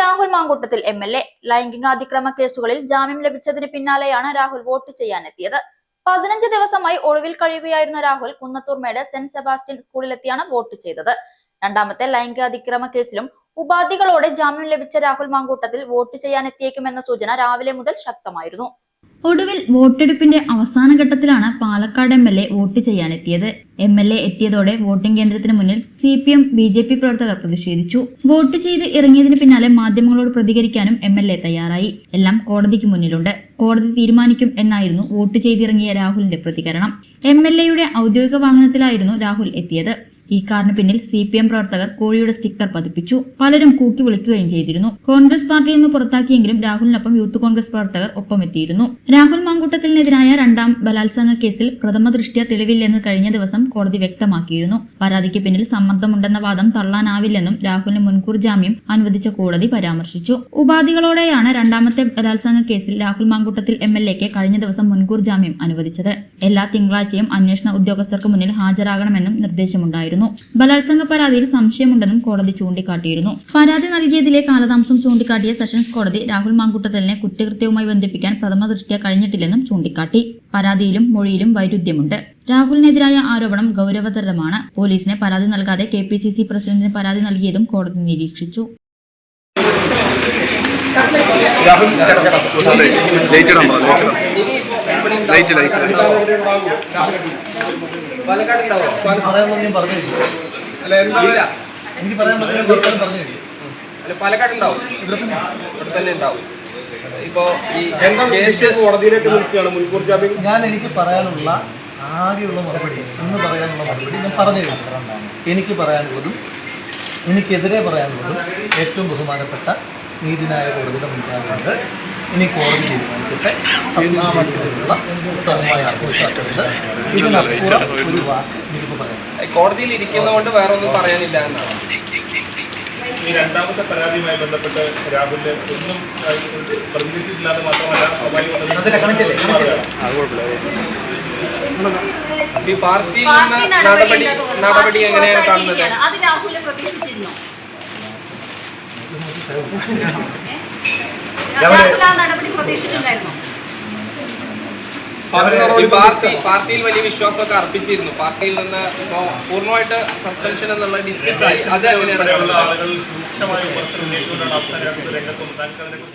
Rahul Mamkootathil M L A. ലൈംഗികാതിക്രമ കേസുകളിൽ ജാമ്യം ലഭിച്ചതിന് പിന്നാലെയാണ് രാഹുൽ വോട്ട് ചെയ്യാനെത്തിയത്. പതിനഞ്ച് ദിവസമായി ഒളിവിൽ കഴിയുകയായിരുന്ന രാഹുൽ കുന്നത്തൂർ കുന്നത്തൂർമേട് സെന്റ് സെബാസ്റ്റ്യൻ സ്കൂളിലെത്തിയാണ് വോട്ട് ചെയ്തത്. രണ്ടാമത്തെ ലൈംഗികാതിക്രമ കേസിലും ഉപാധികളോടെ ജാമ്യം ലഭിച്ച രാഹുൽ മാങ്കൂട്ടത്തിൽ വോട്ട് ചെയ്യാനെത്തിയേക്കുമെന്ന സൂചന രാവിലെ മുതൽ ശക്തമായിരുന്നു. ഒടുവിൽ വോട്ടെടുപ്പിന്റെ അവസാന ഘട്ടത്തിലാണ് Palakkad M L A vote ചെയ്യാനെത്തിയത്. M L A എത്തിയതോടെ വോട്ടിംഗ് കേന്ദ്രത്തിന് മുന്നിൽ C P M B J P പ്രവർത്തകർ പ്രതിഷേധിച്ചു. വോട്ട് ചെയ്ത് ഇറങ്ങിയതിന് പിന്നാലെ മാധ്യമങ്ങളോട് പ്രതികരിക്കാനും എം എൽ എ തയ്യാറായി. എല്ലാം കോടതിക്ക് മുന്നിലുണ്ട്. കോടതി തീരുമാനിക്കും എന്നായിരുന്നു വോട്ട് ചെയ്തിറങ്ങിയ രാഹുലിന്റെ പ്രതികരണം. എം എൽ എയുടെ ഔദ്യോഗിക വാഹനത്തിലായിരുന്നു രാഹുൽ എത്തിയത്. ഈ കാറിന് പിന്നിൽ സി പി എം പ്രവർത്തകർ കോഴിയുടെ സ്റ്റിക്കർ പതിപ്പിച്ചു. പലരും കൂക്കി വിളിക്കുകയും ചെയ്തിരുന്നു. കോൺഗ്രസ് പാർട്ടിയിൽ നിന്ന് പുറത്താക്കിയെങ്കിലും രാഹുലിനൊപ്പം യൂത്ത് കോൺഗ്രസ് പ്രവർത്തകർ ഒപ്പമെത്തിയിരുന്നു. രാഹുൽ മാങ്കൂട്ടത്തിനെതിരായ രണ്ടാം ബലാത്സംഗ കേസിൽ പ്രഥമ ദൃഷ്ടിയ തെളിവില്ലെന്ന് കഴിഞ്ഞ ദിവസം കോടതി വ്യക്തമാക്കിയിരുന്നു. പരാതിക്ക് പിന്നിൽ സമ്മർദ്ദമുണ്ടെന്ന വാദം തള്ളാനാവില്ലെന്നും രാഹുലിന് മുൻകൂർ ജാമ്യം അനുവദിച്ച കോടതി പരാമർശിച്ചു. ഉപാധികളോടെയാണ് രണ്ടാമത്തെ ബലാത്സംഗ കേസിൽ രാഹുൽ മാങ്കൂട്ടത്തിൽ എം എൽ എക്ക് കഴിഞ്ഞ ദിവസം മുൻകൂർ ജാമ്യം അനുവദിച്ചത്. എല്ലാ തിങ്കളാഴ്ചയും അന്വേഷണ ഉദ്യോഗസ്ഥർക്ക് മുന്നിൽ ഹാജരാകണമെന്നും നിർദ്ദേശമുണ്ടായിരുന്നു. ബലാത്സംഗ പരാതിയിൽ സംശയമുണ്ടെന്നും കോടതി ചൂണ്ടിക്കാട്ടിയിരുന്നു. പരാതി നൽകിയതിലെ കാലതാമസം ചൂണ്ടിക്കാട്ടിയ സെഷൻസ് കോടതി രാഹുൽ മാങ്കുട്ടത്തലിനെ കുറ്റകൃത്യവുമായി ബന്ധിപ്പിക്കാൻ പ്രഥമ ദൃഷ്ട്യ കഴിഞ്ഞിട്ടില്ലെന്നും ചൂണ്ടിക്കാട്ടി. പരാതിയിലും മൊഴിയിലും വൈരുദ്ധ്യമുണ്ട്. രാഹുലിനെതിരായ ആരോപണം ഗൗരവതരമാണ്. പോലീസിന് പരാതി നൽകാതെ കെ പി സി സി പ്രസിഡന്റിന് പരാതി നൽകിയതും കോടതി നിരീക്ഷിച്ചു. രാഹുൽ ലൈറ്റ് ലൈറ്റ് എനിക്ക് പറഞ്ഞു ഇവിടെ തന്നെ ഇപ്പോ ഈ ഞാൻ എനിക്ക് പറയാനുള്ള ആകെയുള്ള മറുപടി ഇന്ന് പറയാനുള്ള മറുപടി ഞാൻ പറഞ്ഞു എനിക്ക് പറയാനുള്ളതും എനിക്കെതിരെ പറയാനുള്ളതും ഏറ്റവും ബഹുമാനപ്പെട്ട നീതിനായ കോടതിയുടെ മുൻപാകുന്നത് ഇനി കോടതി തീരുമാനിക്കട്ടെ. സത്യമായിട്ടുള്ള ഉത്തമമായ ആത്മവിശ്വാസമുണ്ട് ഇതിനപ്പുറം ഒരു വാക്ക് പറയാം. കോടതിയിൽ ഇരിക്കുന്നതുകൊണ്ട് വേറെ ഒന്നും പറയാനില്ല എന്നാണ്. ഈ രണ്ടാമത്തെ പരാതിയുമായി ബന്ധപ്പെട്ട് രാഹുലിന് ഒന്നും പ്രതികരിച്ചിട്ടില്ലാതെ മാത്രമല്ല ഈ പാർട്ടിയിൽ നിന്ന് നടപടി നടപടി എങ്ങനെയാണ് കാണുന്നത്? അത് പ്രതീക്ഷിച്ചിരുന്നു രാഹുൽ ആ നടപടി പ്രതീക്ഷിച്ചിട്ടുണ്ടായിരുന്നു ഈ പാർട്ടി പാർട്ടിയിൽ വലിയ വിശ്വാസമൊക്കെ അർപ്പിച്ചിരുന്നു. പാർട്ടിയിൽ നിന്ന് ഇപ്പോ പൂർണമായിട്ട് സസ്പെൻഷൻ എന്നുള്ള ഡിസ്കസ് ആയി. അത് എങ്ങനെയാണ്?